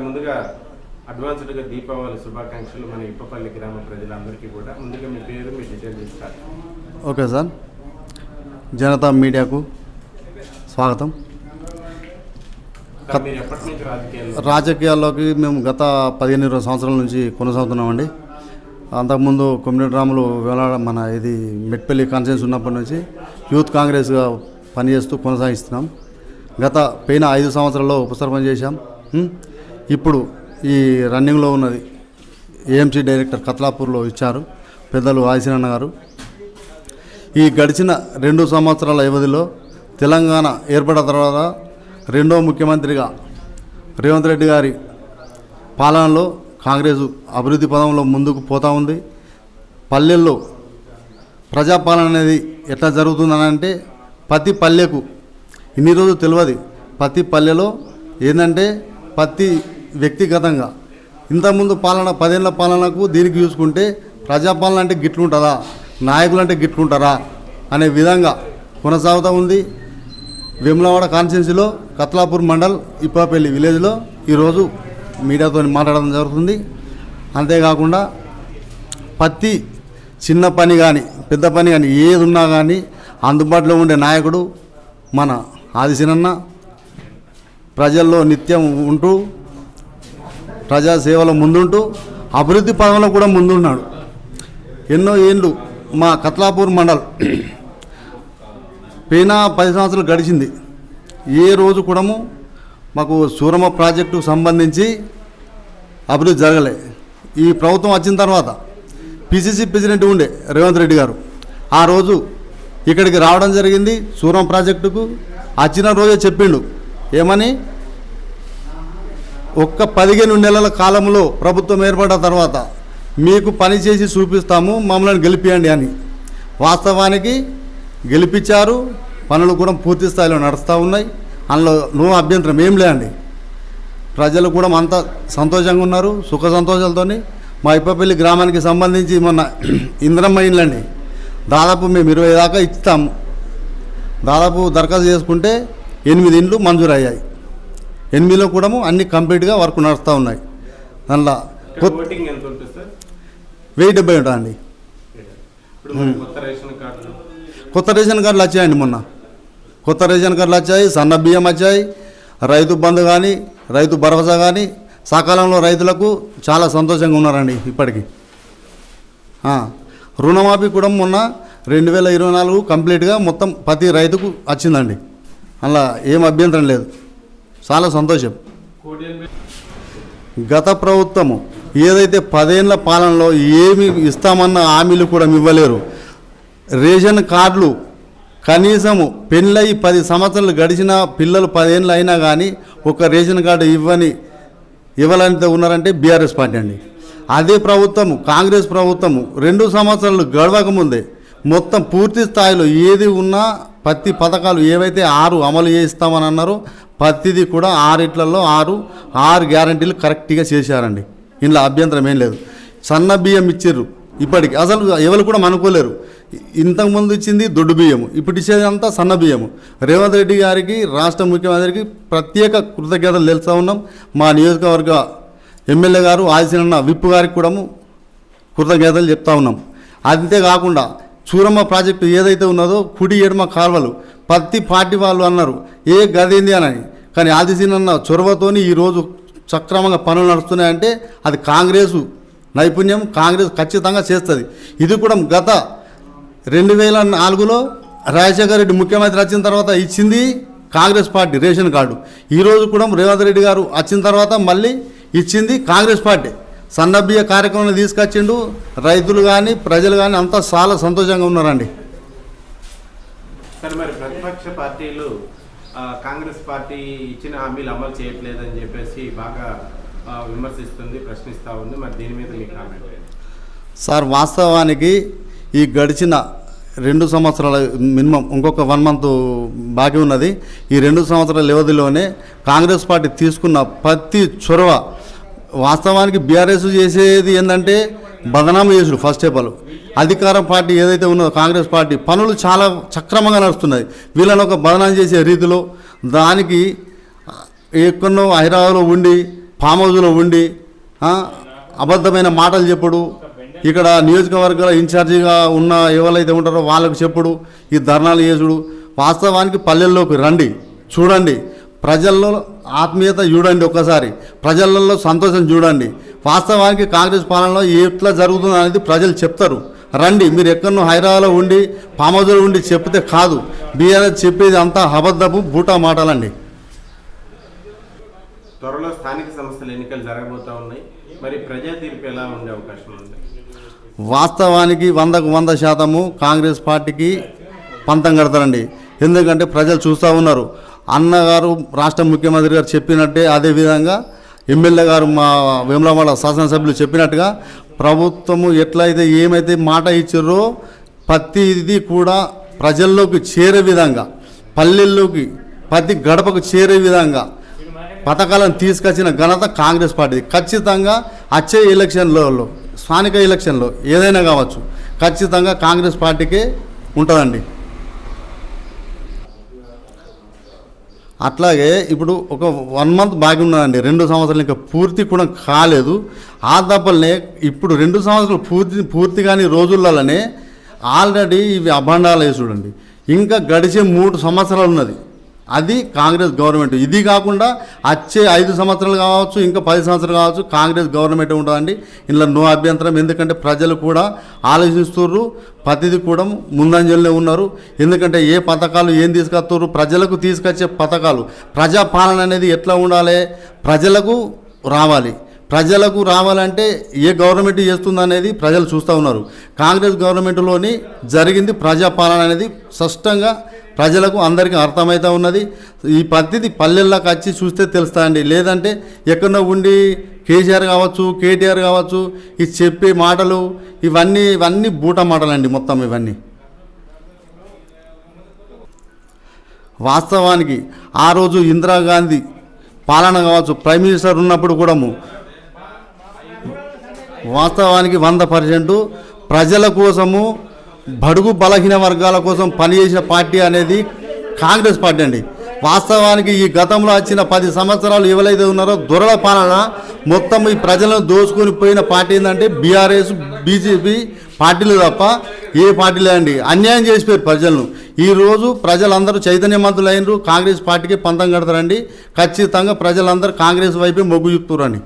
Sir ముందుగా అడ్వాన్స్డ్గా దీపావళి శుభాకాంక్షలు మన ఇప్పపల్లి గ్రామ ప్రజలందరికీ కూడా. ముందుగా మీ పేరు మీ డీటెయిల్స్ ఇస్తారు. Okay sir. జనతా మీడియాకు స్వాగతం. రాజకీయాల్లోకి మేము గత పదిహేను ఇరవై సంవత్సరాల నుంచి కొనసాగుతున్నామండి. అంతకుముందు కొమ్మినేటి రాములు వేలాడ మన ఇది మెట్పల్లి కాన్ఫరెన్స్ ఉన్నప్పటి నుంచి యూత్ కాంగ్రెస్గా పనిచేస్తూ కొనసాగిస్తున్నాం. గత పోయిన ఐదు సంవత్సరాల్లో ఉప సర్పంచ్ చేశాం? ఇప్పుడు ఈ రన్నింగ్లో ఉన్నది ఏఎంసీ డైరెక్టర్ కత్లాపూర్లో ఇచ్చారు పెద్దలు ఆదిశీనన్న గారు. ఈ గడిచిన రెండు సంవత్సరాల వ్యవధిలో తెలంగాణ ఏర్పడిన తర్వాత రెండో ముఖ్యమంత్రిగా రేవంత్ రెడ్డి గారి పాలనలో కాంగ్రెస్ అభివృద్ధి పదంలో ముందుకు పోతూ ఉంది. పల్లెల్లో ప్రజాపాలన అనేది ఎట్లా జరుగుతుందని అంటే ప్రతి పల్లెకు ఇన్ని రోజులు తెలియదు ప్రతి పల్లెలో ఏంటంటే ప్రతి వ్యక్తిగతంగా. ఇంతకుముందు పాలన పదేళ్ళ పాలనకు దీనికి చూసుకుంటే ప్రజాపాలన అంటే గిట్లుంటుందా? నాయకులు అంటే గిట్లుంటారా? అనే విధంగా కొనసాగుతూ ఉంది. వేములవాడ కాన్స్టిట్యున్సీలో కత్లాపూర్ మండల్ ఇప్పాపల్లి విలేజ్లో ఈరోజు మీడియాతో మాట్లాడడం జరుగుతుంది. అంతేకాకుండా ప్రతి చిన్న పని కానీ పెద్ద పని కానీ ఏది ఉన్నా కానీ అందుబాటులో ఉండే నాయకుడు మన ఆదిశనన్న. ప్రజల్లో నిత్యం ఉంటూ ప్రజాసేవలో ముందుంటూ అభివృద్ధి పదంలో కూడా ముందున్నాడు. ఎన్నో ఏళ్ళు మా కత్లాపూర్ మండల్. పేనా పది సంవత్సరాలు గడిచింది. ఏ రోజు కూడాము మాకు సూరమ్మ ప్రాజెక్టుకు సంబంధించి అభివృద్ధి జరగలే. ఈ ప్రభుత్వం వచ్చిన తర్వాత పిసిసి ప్రెసిడెంట్ ఉండే రేవంత్ రెడ్డి గారు. ఆ రోజు ఇక్కడికి రావడం జరిగింది సూరం ప్రాజెక్టుకు. వచ్చిన రోజే చెప్పిండు. ఏమని? ఒక్క పదిహేను నెలల కాలంలో ప్రభుత్వం ఏర్పడిన తర్వాత మీకు పని చేసి చూపిస్తాము మమ్మల్ని గెలిపియండి అని. వాస్తవానికి గెలిపించారు పనులు కూడా పూర్తి స్థాయిలో నడుస్తూ ఉన్నాయి. అందులో నో అభ్యంతరం ఏం లేదండి. ప్రజలు కూడా అంత సంతోషంగా ఉన్నారు సుఖ సంతోషాలతో మా ఇప్పపల్లి గ్రామానికి సంబంధించి మొన్న ఇంద్రమ్మ ఇండ్లండి దాదాపు మేము ఇరవై దాకా ఇస్తాము. దాదాపు దరఖాస్తు చేసుకుంటే ఎనిమిది ఇండ్లు మంజూరయ్యాయి. ఎనిమిదిలో కూడా అన్ని కంప్లీట్గా వర్క్ నడుస్తూ ఉన్నాయి. దానిలో వెయ్యి డెబ్బై ఇప్పుడు మన కొత్త రేషన్ కార్డులు? వచ్చాయండి మొన్న. కొత్త రేషన్ కార్డులు వచ్చాయి సన్న బియ్యం వచ్చాయి రైతు బంధు కానీ రైతు భరోసా కానీ సకాలంలో రైతులకు చాలా సంతోషంగా ఉన్నారండి ఇప్పటికి. రుణమాఫీ కూడా మొన్న రెండు వేల ఇరవై నాలుగు కంప్లీట్గా మొత్తం ప్రతి రైతుకు వచ్చిందండి. అలా ఏం అభ్యంతరం లేదు. చాలా సంతోషం. గత ప్రభుత్వము ఏదైతే పదేళ్ళ పాలనలో ఏమి ఇస్తామన్న హామీలు కూడా ఇవ్వలేరు. రేషన్ కార్డులు కనీసము పెళ్ళయి పది సంవత్సరాలు గడిచిన పిల్లలు పదేళ్ళు అయినా కానీ ఒక రేషన్ కార్డు ఇవ్వని ఇవ్వాలంటే ఉన్నారంటే బీఆర్ఎస్ పార్టీ అండి. అదే ప్రభుత్వము కాంగ్రెస్ ప్రభుత్వము రెండు సంవత్సరాలు గడవక ముందే మొత్తం పూర్తి స్థాయిలో ఏది ఉన్నా ప్రతి పథకాలు ఏవైతే ఆరు అమలు చేస్తామని అన్నారో ప్రతిదీ కూడా ఆరిట్లలో ఆరు ఆరు గ్యారంటీలు కరెక్ట్గా చేశారండి. ఇందులో అభ్యంతరం ఏం లేదు. సన్న బియ్యం ఇచ్చిర్రు ఇప్పటికి. అసలు ఎవరు కూడా అనుకోలేరు ఇంతకుముందు ఇచ్చింది దొడ్డు బియ్యము ఇప్పుడు ఇచ్చేదంతా సన్న బియ్యము. రేవంత్ రెడ్డి గారికి రాష్ట్ర ముఖ్యమంత్రికి ప్రత్యేక కృతజ్ఞతలు తెలుస్తూ ఉన్నాం. మా నియోజకవర్గ ఎమ్మెల్యే గారు ఆదిశనన్న విప్పు గారికి కూడా కృతజ్ఞతలు చెప్తా ఉన్నాం. అంతేకాకుండా చూరమ్మ ప్రాజెక్టు ఏదైతే ఉన్నదో కుడి ఎడమ కాల్వలు ప్రతి పార్టీ వాళ్ళు అన్నారు ఏ గదేంది అని. కానీ ఆదిశీనన్న చొరవతోని ఈరోజు సక్రమంగా పనులు నడుస్తున్నాయంటే అది కాంగ్రెసు నైపుణ్యం కాంగ్రెస్ ఖచ్చితంగా చేస్తుంది. ఇది కూడా గత రెండు వేల నాలుగులో రాజశేఖర రెడ్డి ముఖ్యమంత్రి వచ్చిన తర్వాత ఇచ్చింది కాంగ్రెస్ పార్టీ రేషన్ కార్డు. ఈరోజు కూడా రేవంత్ రెడ్డి గారు వచ్చిన తర్వాత మళ్ళీ ఇచ్చింది కాంగ్రెస్ పార్టీ. సన్నబియ్య కార్యక్రమాన్ని తీసుకొచ్చిండు. రైతులు కానీ ప్రజలు కానీ అంతా చాలా సంతోషంగా ఉన్నారండి. సార్ మరి ప్రతిపక్ష పార్టీలు కాంగ్రెస్ పార్టీ ఇచ్చిన హామీలు అమలు చేయట్లేదని చెప్పేసి బాగా విమర్శిస్తుంది ప్రశ్నిస్తూ ఉంది. మరి దీని మీద మీ కామెంట్. సార్ వాస్తవానికి ఈ గడిచిన రెండు సంవత్సరాల మినిమం ఇంకొక వన్ మంత్ బాకీ ఉన్నది. ఈ రెండు సంవత్సరాల వ్యవధిలోనే కాంగ్రెస్ పార్టీ తీసుకున్న ప్రతి చొరవ వాస్తవానికి బీఆర్ఎస్ చేసేది ఏంటంటే బదనాం చేసుడు ఫస్ట్ ఆఫ్ ఆల్. అధికార పార్టీ ఏదైతే ఉన్నదో కాంగ్రెస్ పార్టీ పనులు చాలా సక్రమంగా నడుస్తున్నాయి. వీళ్ళని ఒక బదనాం చేసే రీతిలో దానికి ఎక్కడో హైదరాబాద్లో ఉండి ఫామ్ హౌస్లో ఉండి అబద్ధమైన మాటలు చెప్పుడు. ఇక్కడ నియోజకవర్గాల ఇన్ఛార్జిగా ఉన్న ఎవరైతే ఉంటారో వాళ్ళకు చెప్పుడు. ఈ ధర్నాలు చేసుడు. వాస్తవానికి పల్లెల్లోకి రండి. చూడండి. ప్రజల్లో ఆత్మీయత చూడండి ఒక్కసారి. ప్రజలలో సంతోషం చూడండి. వాస్తవానికి కాంగ్రెస్ పాలనలో ఎట్లా జరుగుతుంది అనేది ప్రజలు చెప్తారు. రండి మీరు ఎక్కడో హైదరాబాద్లో ఉండి హౌస్లో ఉండి చెప్తే కాదు. బీఆర్ఎస్ చెప్పేది అంతా అబద్ధపు బూటా మాటలండి. త్వరలో స్థానిక సంస్థల ఎన్నికలు జరగబోతా ఉన్నాయి. మరి ప్రజా తీర్పు ఎలా ఉండే అవకాశం ఉంది? వాస్తవానికి వందకు వంద శాతము కాంగ్రెస్ పార్టీకి పంతం కడతారండి. ఎందుకంటే ప్రజలు చూస్తూ ఉన్నారు. అన్నగారు రాష్ట్ర ముఖ్యమంత్రి గారు చెప్పినట్టే అదే విధంగా ఎమ్మెల్యే గారు మా వేములవాడ శాసనసభ్యులు చెప్పినట్టుగా ప్రభుత్వము ఎట్లయితే ఏమైతే మాట ఇచ్చారో ప్రతిది కూడా ప్రజల్లోకి చేరే విధంగా పల్లెల్లోకి ప్రతి గడపకు చేరే విధంగా పథకాలను తీసుకొచ్చిన ఘనత కాంగ్రెస్ పార్టీ ఖచ్చితంగా వచ్చే ఎలక్షన్లలో స్థానిక ఎలక్షన్లో ఏదైనా కావచ్చు ఖచ్చితంగా కాంగ్రెస్ పార్టీకే ఉంటుందండి. అట్లాగే ఇప్పుడు ఒక వన్ మంత్ బాకీ ఉన్నదండి. రెండు సంవత్సరాలు ఇంకా పూర్తి కూడా కాలేదు. ఆ దప్పలనే ఇప్పుడు రెండు సంవత్సరాలు పూర్తి పూర్తి కాని రోజులలోనే ఆల్రెడీ ఇవి అభండాలు వేసి చూడండి. ఇంకా గడిచే మూడు సంవత్సరాలు ఉన్నది. అది కాంగ్రెస్ గవర్నమెంట్. ఇది కాకుండా వచ్చే ఐదు సంవత్సరాలు కావచ్చు ఇంకా పది సంవత్సరాలు కావచ్చు కాంగ్రెస్ గవర్నమెంట్ ఉంటుందండి. ఇందులో నో అభ్యంతరం ఎందుకంటే ప్రజలు కూడా ఆలోచిస్తున్నారు ప్రతిది కూడా ముందంజల్లో ఉన్నారు. ఎందుకంటే ఏ పథకాలు ఏం తీసుకొస్తారు ప్రజలకు తీసుకొచ్చే పథకాలు ప్రజాపాలన అనేది ఎట్లా ఉండాలి ప్రజలకు రావాలి. ప్రజలకు రావాలంటే ఏ గవర్నమెంట్ చేస్తుందనేది ప్రజలు చూస్తూ ఉన్నారు. కాంగ్రెస్ గవర్నమెంట్లోని జరిగింది ప్రజాపాలన అనేది స్పష్టంగా ప్రజలకు అందరికీ అర్థమవుతూ ఉన్నది. ఈ పద్ధతి పల్లెల్లోకి వచ్చి చూస్తే తెలుస్తాయండి లేదంటే ఎక్కడో ఉండి కేసీఆర్ కావచ్చు కేటీఆర్ కావచ్చు ఈ చెప్పే మాటలు ఇవన్నీ ఇవన్నీ బూట మాటలండి మొత్తం ఇవన్నీ. వాస్తవానికి ఆ రోజు ఇందిరాగాంధీ పాలన కావచ్చు ప్రైమ్ మినిస్టర్ ఉన్నప్పుడు కూడా వాస్తవానికి వంద పర్సెంట్ ప్రజల కోసము బడుగు బలహీన వర్గాల కోసం పనిచేసిన పార్టీ అనేది కాంగ్రెస్ పార్టీ అండి. వాస్తవానికి ఈ గతంలో వచ్చిన పది సంవత్సరాలు ఎవరైతే ఉన్నారో దొరల పాలన మొత్తం ఈ ప్రజలను దోచుకొని పోయిన పార్టీ ఏంటంటే బీఆర్ఎస్ బీజేపీ పార్టీలు తప్ప ఏ పార్టీలే అండి. అన్యాయం చేసిపోయారు ప్రజలను. ఈరోజు ప్రజలందరూ చైతన్యవంతులైనరు కాంగ్రెస్ పార్టీకి పంతం కడతారండి. ఖచ్చితంగా ప్రజలందరూ కాంగ్రెస్ వైపే మొగ్గు చూపుతారండి.